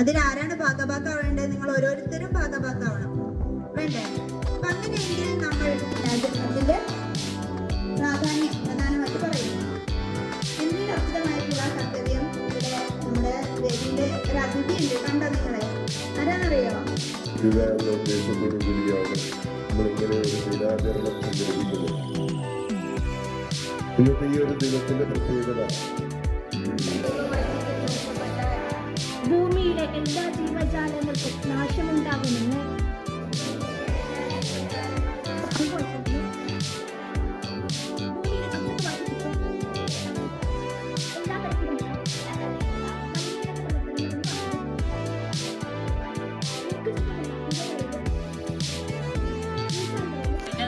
അതിലാരാണ് ഭാഗഭാക്കാവേണ്ടത്? നിങ്ങൾ ഓരോരുത്തരും ഭാഗഭാക്കാവണം. വേണ്ടേ? അപ്പൊ അങ്ങനെയെങ്കിൽ നമ്മൾ അത് അതിന്റെ പ്രാധാന്യം പ്രധാനമായിട്ട് പറയുന്നു. എന്തിന് അർത്ഥമായിട്ടുള്ള കർത്തവ്യം ഇവിടെ നമ്മുടെ വേദിയിലെ ഒരു അതിഥി ഉണ്ട് കണ്ടോ നിങ്ങളെ? ആരാന്നറിയോ? ഇന്നത്തെ ഈ ഒരു ദിനത്തിന്റെ പ്രത്യേകത. എല്ലാ ജീവജാലങ്ങൾക്കും നാശമുണ്ടാകുമെന്ന്.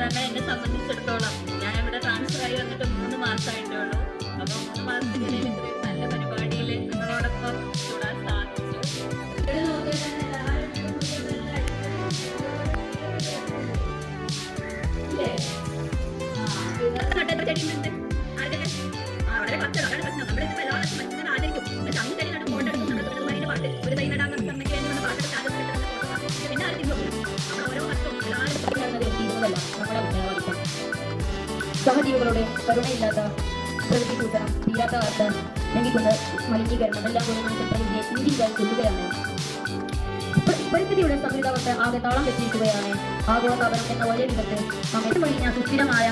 തന്നെ എന്നെ സംബന്ധിച്ചിടത്തോളം ഞാൻ ഇവിടെ ട്രാൻസ്ഫർ ആയി വന്നിട്ട് മൂന്ന് മാസമായിട്ടേ ഉള്ളൂ. അപ്പൊ മൂന്ന് മാസത്തിനിടയിൽ ഇത്രയും നല്ല പരിപാടിയിൽ നിങ്ങളോടൊപ്പം കൂടാൻ സാധിച്ചു സഹജീവികളോട് കരുണയില്ലാത്ത പ്രകൃതി കൂട്ടം തീരാത്ത വാർത്ത ലംഘിക്കുന്ന മലിനീകരണം എല്ലാം കൂടി മനുഷ്യൻ പ്രകൃതിയെ ഇന്ത്യക്കായി കൊല്ലുകയാണ് പരിസ്ഥിതിയുടെ സന്തുലിതാവസ്ഥ ആകെ താളം വെച്ചിരിക്കുകയാണ് ആഗോളതാപനം എന്ന വലിയ വിപത്ത് നമ്മെ വഴിഞ്ഞ സുസ്ഥിരമായ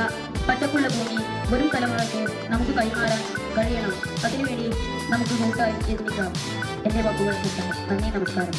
പച്ചപ്പുള്ള ഭൂമി വരും തലമുറയ്ക്ക് നമുക്ക് കൈമാറാൻ കഴിയണം. അതിനുവേണ്ടി നമുക്ക് കൂട്ടായി യത്നിക്കാം എന്റെ വാക്കുകൾ നന്ദി നമസ്കാരം.